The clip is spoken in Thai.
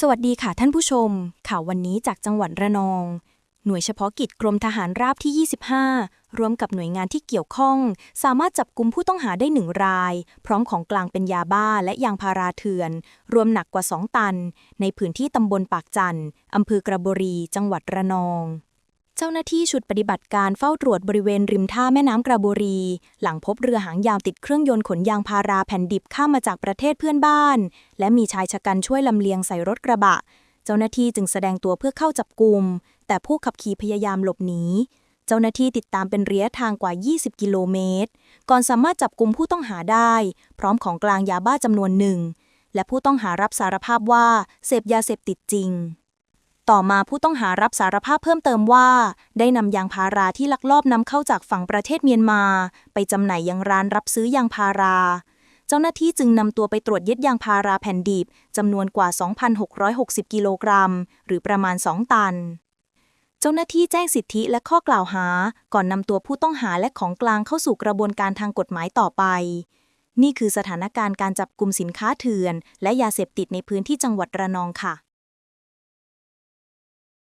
สวัสดีค่ะท่านผู้ชม ข่าววันนี้จากจังหวัดระนอง หน่วยเฉพาะกิจกรมทหารราบที่ 25รวมกับหน่วยงานที่เกี่ยวข้อง สามารถจับกุมผู้ต้องหาได้หนึ่งราย พร้อมของกลางเป็นยาบ้าและยางพาราเถื่อน รวมหนักกว่า 2 ตัน ในพื้นที่ตำบลปากจันทร์อำเภอกระบุรี จังหวัดระนอง เจ้าหน้าที่ชุดปฏิบัติการเฝ้าตรวจบริเวณริมท่าแม่น้ำกระบุรี หลังพบเรือหางยาวติดเครื่องยนต์ขนยางพาราแผ่นดิบข้ามมาจากประเทศเพื่อนบ้าน และมีชายชะกันช่วยลำเลียงใส่รถกระบะ เจ้าหน้าที่จึงแสดงตัวเพื่อเข้าจับกลุ่มแต่ผู้ขับขี่พยายามหลบหนี เจ้าหน้าที่ติดตามเป็นระยะทางกว่า 20 กิโลเมตร ก่อนสามารถจับกลุ่มผู้ต้องหาได้ พร้อมของกลางยาบ้าจำนวนหนึ่ง และผู้ต้องหารับสารภาพว่าเสพยาเสพติดจริง ต่อมาผู้ต้องหารับสารภาพเพิ่มเติมว่า ได้นำยางพาราที่ลักลอบนำเข้าจากฝั่งประเทศเมียนมา ไปจำหน่ายยังร้านรับซื้อยางพารา เจ้าหน้าที่จึงนำตัวไปตรวจยึดยางพาราแผ่นดิบจำนวนกว่า 2,660 กิโลกรัม หรือประมาณ 2 ตัน เจ้าหน้าที่แจ้งสิทธิและข้อกล่าวหา ก่อนนำตัวผู้ต้องหาและของกลางเข้าสู่กระบวนการทางกฎหมายต่อไป นี่คือสถานการณ์การจับกลุ่มสินค้าเถื่อน และยาเสพติดในพื้นที่จังหวัดระนองค่ะ